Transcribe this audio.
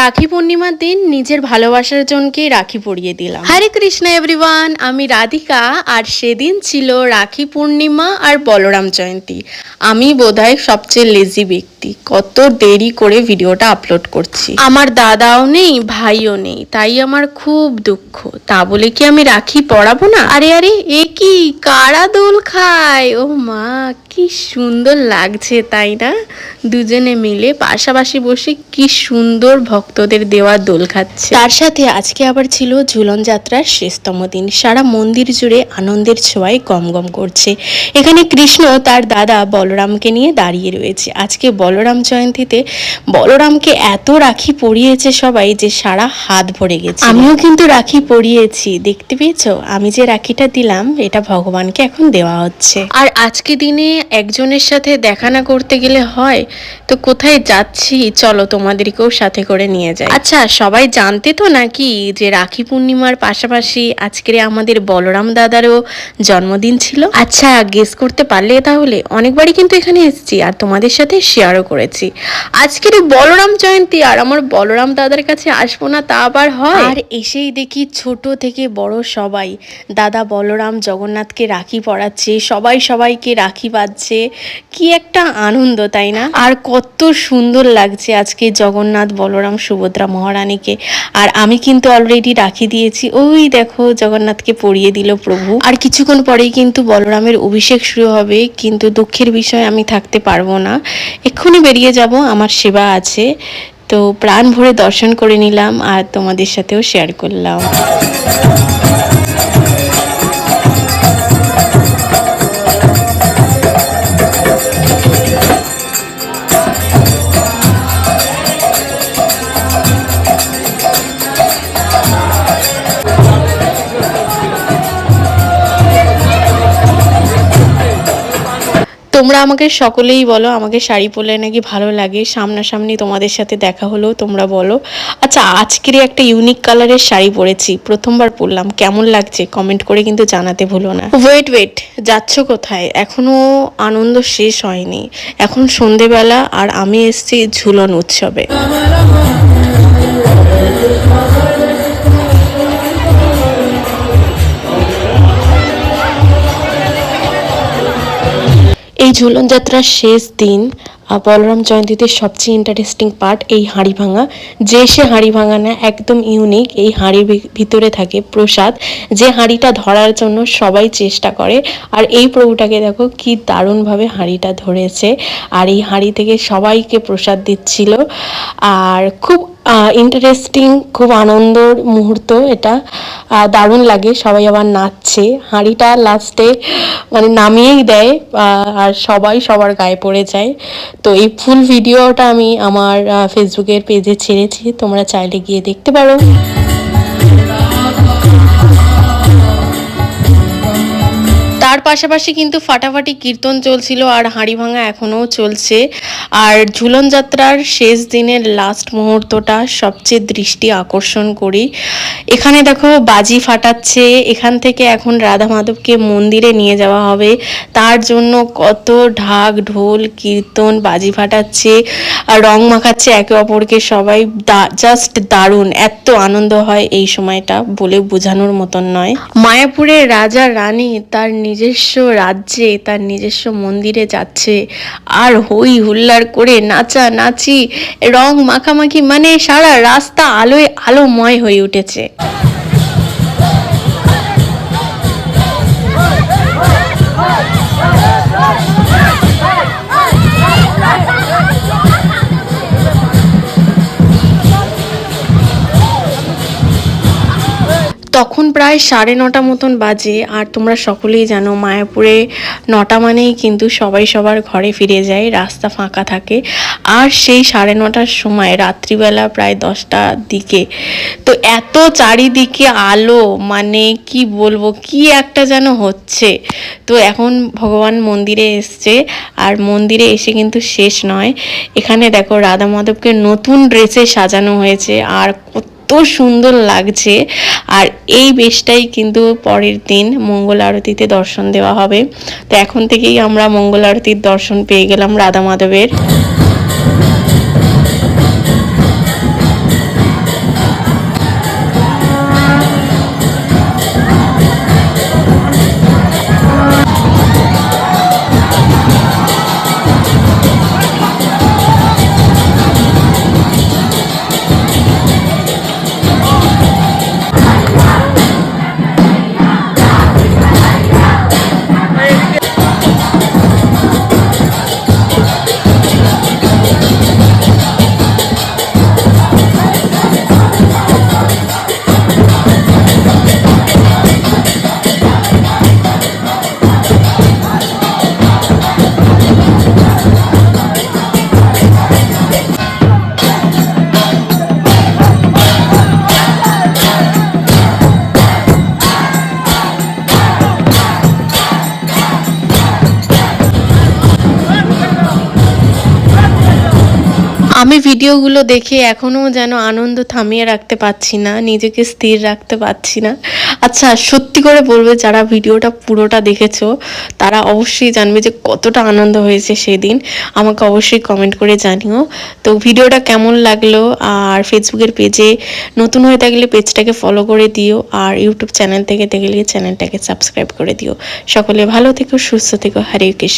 রাখি পূর্ণিমার দিন নিজের ভালোবাসার জনকে রাখি পরিয়ে দিলাম। হরে কৃষ্ণ এভরিওয়ান আমি রাধিকা, আর সেদিন ছিল রাখি পূর্ণিমা আর বলরাম জয়ন্তী। আমি বোধহয় সবচেয়ে লেজি ব্যক্তি। কত দেরি করে ভিডিওটা আপলোড করছি। আমার দাদাও নেই, ভাইও নেই, তাই আমার খুব দুঃখ। তা বলে কি আমি রাখি পরাবো না? আরে আরে, এ কি? কারা দোল খায়? ও মা কি সুন্দর লাগছে তাই না? দুজনে মিলে পাশাপাশি বসে কি সুন্দর ভক্তদের দেওয়া দোল খাচ্ছে। তার সাথে আজকে আবার ছিল ঝুলন যাত্রার শেষতম দিন। সারা মন্দির জুড়ে আনন্দের ছোঁয়ায় গম গম করছে। এখানে কৃষ্ণ তার দাদা বলরামকে নিয়ে দাঁড়িয়ে রয়েছে। আজকে বলরাম জয়ন্তীতে বলরামকে এত রাখি পরিয়েছে সবাই যে সারা হাত ভরে গেছে। আমিও কিন্তু রাখি পরিয়েছি দেখতে পেয়েছ? আমি যে রাখিটা দিলাম এটা ভগবানকে এখন দেওয়া হচ্ছে। আর আজকে দিনে একজনের সাথে দেখা না করতে গেলে হয় তো কোথায় যাচ্ছি? চলো তোমাদেরকেও সাথে করে নিয়ে যাই। আচ্ছা সবাই জানতে তো নাকি যে রাখি পূর্ণিমার পাশাপাশি আজকের আমাদের বলরাম দাদারও জন্মদিন ছিল? আচ্ছা গেস করতে পারলে তাহলে। অনেকবারই কিন্তু এখানে এসেছি আর তোমাদের সাথে শেয়ারও করেছি। আজকের বলরাম জয়ন্তী আর আমার বলরাম দাদার কাছে আসব না তা আবার হয়? আর এসেই দেখি ছোট থেকে বড় সবাই। দাদা বলরাম জগন্নাথকে রাখি পড়াচ্ছে সবাই সবাইকে রাখি বাঁধছে কি একটা আনন্দ, তাই না? আর কত সুন্দর লাগছে আজকে জগন্নাথ বলরাম সুভদ্রা মহারানীকে। আর আমি কিন্তু অলরেডি রাখি দিয়েছি। ওই দেখো, জগন্নাথকে পরিয়ে দিল প্রভু। আর কিছুক্ষণ পরেই কিন্তু বলরামের অভিষেক শুরু হবে। কিন্তু দুঃখের বিষয় আমি থাকতে পারব না। এক্ষুনি বেরিয়ে যাব, আমার সেবা আছে। তো প্রাণ ভরে দর্শন করে নিলাম আর তোমাদের সাথেও শেয়ার করলাম। তোমরা আমাকে সকলেই বলো, আমাকে শাড়ি পরলে নাকি ভালো লাগে। সামনাসামনি তোমাদের সাথে দেখা হলো তোমরা বলো। আচ্ছা আজকের একটা ইউনিক কালারের শাড়ি পরেছি, প্রথমবার পরলাম। কেমন লাগছে? কমেন্ট করে কিন্তু জানাতে ভুলো না। ওয়েট ওয়েট যাচ্ছ কোথায়? এখনও আনন্দ শেষ হয়নি। এখন সন্ধেবেলা আর আমি এসছি ঝুলন উৎসবে। এই ঝুলন যাত্রার শেষ দিন বলরাম জয়ন্তীতে সবচেয়ে ইন্টারেস্টিং পার্ট এই হাঁড়ি ভাঙা। যে সে হাঁড়ি ভাঙা না, একদম ইউনিক এই হাঁড়ির ভিতরে থাকে প্রসাদ। যে হাঁড়িটা ধরার জন্য সবাই চেষ্টা করে। আর এই প্রভুটাকে দেখো কি দারুণভাবে হাঁড়িটা ধরেছে। আর এই হাঁড়ি থেকে সবাইকে প্রসাদ দিচ্ছিল। আর খুব ইন্টারেস্টিং খুব আনন্দর মুহূর্ত এটা। দারুণ লাগে, সবাই আবার নাচছে। হাঁড়িটা লাস্টে মানে নামিয়েই দেয় আর সবাই সবার গায়ে পড়ে যায়। তো এই ফুল ভিডিওটা আমি আমার ফেসবুকের পেজে ছেড়েছি তোমরা চাইলে গিয়ে দেখতে পারো। তার পাশাপাশি কিন্তু ফাটাফাটি কীর্তন চলছিল আর হাঁড়ি ভাঙা এখনও চলছে। আর ঝুলন যাত্রার শেষ দিনের লাস্ট মুহূর্তটা সবচেয়ে দৃষ্টি আকর্ষণ করি। এখানে দেখো বাজি ফাটাচ্ছে, এখান থেকে এখন রাধা মাধবকে মন্দিরে নিয়ে যাওয়া হবে। তার জন্য কত ঢাক, ঢোল, কীর্তন, বাজি ফাটাচ্ছে, আর রং মাখাচ্ছে একে অপরকে সবাই। জাস্ট দারুণ, এত আনন্দ হয় এই সময়টা বলে বোঝানোর মতন নয়। মায়াপুরের রাজা রানী তার নিজস্ব রাজ্যে, তার নিজস্ব মন্দিরে যাচ্ছে। আর হই হুল্লার করে নাচা নাচি, রং মাখামাখি মানে সারা রাস্তা আলোয় আলোময় হয়ে উঠেছে। তখন প্রায় সাড়ে নটা মতন বাজে, আর তোমরা সকলেই জানো মায়াপুরে নটা মানেই কিন্তু সবাই সবার ঘরে ফিরে যায়, রাস্তা ফাঁকা থাকে। আর সেই সাড়ে নটার সময় রাত্রিবেলা প্রায় দশটার দিকে। তো এত চারিদিকে আলো মানে কি বলব, কি একটা যেন হচ্ছে। তো এখন ভগবান মন্দিরে এসছে, আর মন্দিরে এসে কিন্তু শেষ নয়। এখানে দেখো রাধা মাধবকে নতুন ড্রেসে সাজানো হয়েছে, আর কত এত সুন্দর লাগছে। আর এই বেশটাই কিন্তু পরের দিন মঙ্গল আরতিতে দর্শন দেওয়া হবে। তো এখন থেকেই আমরা মঙ্গল আরতির দর্শন পেয়ে গেলাম রাধা মাধবের। ভিডিওগুলো দেখে এখনও যেন আনন্দ থামিয়ে রাখতে পারছি না, নিজেকে স্থির রাখতে পারছি না। আচ্ছা সত্যি করে বলবে, যারা ভিডিওটা পুরোটা দেখেছ, তারা অবশ্যই জানবে যে কতটা আনন্দ হয়েছে সেদিন। আমাকে অবশ্যই কমেন্ট করে জানিও। তো ভিডিওটা কেমন লাগল? আর ফেসবুকের পেজে নতুন হয়ে থাকলে পেজটাকে ফলো করে দিও, আর ইউটিউব চ্যানেল থেকে দেখলে চ্যানেলটাকে সাবস্ক্রাইব করে দিও। সকলে ভালো থেকো, সুস্থ থেকো। হরে কৃষ্ণ।